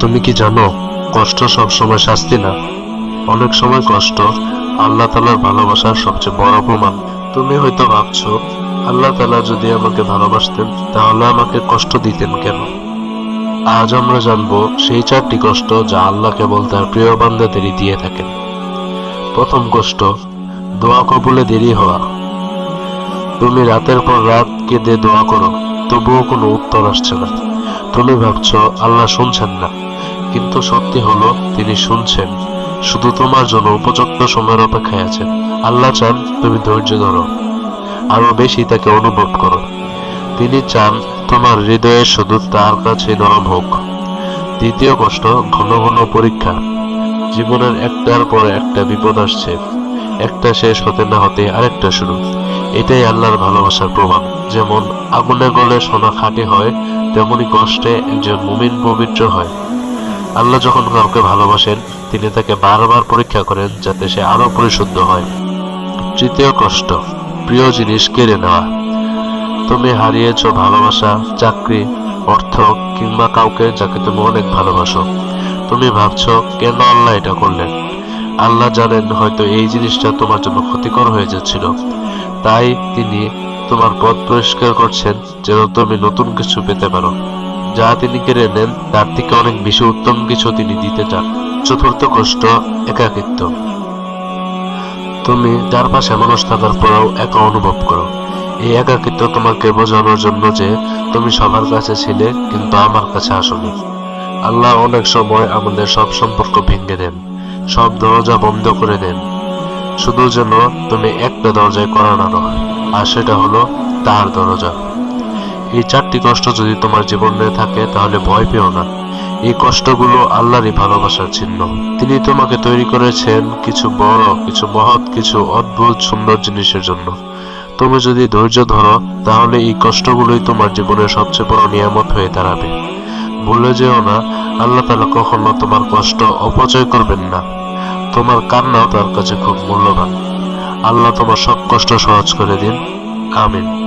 তুমি কি জানো, কষ্ট সব সময় শাস্তি না? অনেক সময় কষ্ট আল্লাহ তালার ভালোবাসার সবচেয়ে বড় প্রমাণ তুমি হয়তো ভাবছ, আল্লাহ তালা যদি আমাকে ভালোবাসতেন, তাহলে আমাকে কষ্ট দিতেন কেন? আজ আমরা জানব সেই চারটি কষ্ট যা আল্লাহ কেবল তার প্রিয় বান্দাদেরই দিয়ে থাকেন। প্রথম কষ্ট, দোয়া কবুলে দেরি হওয়া। তুমি রাতের পর রাত কেঁদে দোয়া করো, তবুও কোনো উত্তর আসছে না। তুমি ভাবছ, আল্লাহ শুনছেন না। কিন্তু সত্যি হলো, তিনি শুনছেন। শুধু তোমার জন্য উপযুক্ত সময়ের অপেক্ষায় আছেন। আল্লাহ চান তুমি ধৈর্য ধরো, আরও বেশি তাকে অনুভব করো। তিনি চান তোমার হৃদয়ে শুধু তার কাছে নরম হোক। দ্বিতীয় কষ্ট ঘন ঘন পরীক্ষা। জীবনের একটার পর একটা বিপদ আসছে। একটা শেষ হতে না হতে আরেকটা শুরু। এটাই আল্লাহর ভালোবাসার প্রমাণ। যেমন আগুনে গলে সোনা খাঁটি হয়, তেমনি কষ্টে একজন মুমিন পবিত্র হয়। আল্লাহ যখন কাউকে ভালোবাসেন, তিনি তাকে বারবার পরীক্ষা করেন যাতে সে আরও পরিশুদ্ধ হয়। তৃতীয় কষ্ট প্রিয় জিনিস কেড়ে নেওয়া। তুমি হারিয়েছ ভালোবাসা, চাকরি, অর্থ, কিংবা কাউকে যাকে তুমি অনেক ভালোবাসো। তুমি ভাবছ, কেন আল্লাহ এটা করলেন? আল্লাহ জানেন হয়তো এই জিনিসটা তোমার জন্য ক্ষতিকর হয়ে যাচ্ছিল। তাই তিনি তোমার পথ পরিষ্কার করছেন, যেন তুমি নতুন কিছু পেতে পারো। যা তিনি কেড়ে নেন, তার থেকে অনেক বেশি উত্তম কিছু তিনি দিতে চান। চতুর্থ কষ্ট, একাকিত্ব। তুমি চারপাশে মানুষ থাকার পরেও একা অনুভব করো। এই একাকিত্ব তোমাকে বোঝানোর জন্য যে তুমি সবার কাছে ছিলে, কিন্তু আমার কাছে আসনি। আল্লাহ অনেক সময় আমাদের সব সম্পর্ক ভেঙে দেন, সব দরজা বন্ধ করে দেন। শুধু যেন তুমি একটা দরজায় করানো নয়, আর সেটা হলো তার দরজা। এই চারটি কষ্ট যদি তোমার জীবনে থাকে, তাহলে ভয় পেও না। এই কষ্টগুলো আল্লাহরই ভালোবাসার চিহ্ন। তিনি তোমাকে তৈরি করেছেন কিছু বড়, কিছু মহৎ, কিছু অদ্ভুত, সুন্দর জিনিসের জন্য। তুমি যদি ধৈর্য ধরো, তাহলে এই কষ্টগুলোই তোমার জীবনের সবচেয়ে বড় নিয়ামত হয়ে দাঁড়াবে। ভুলে যেও না, আল্লাহ তালা কখনো তোমার কষ্ট অপচয় করবেন না। তোমার কান্নাও তার কাছে খুব মূল্যবান। আল্লাহ তোমার সব কষ্ট সহজ করে দিন। আমিন।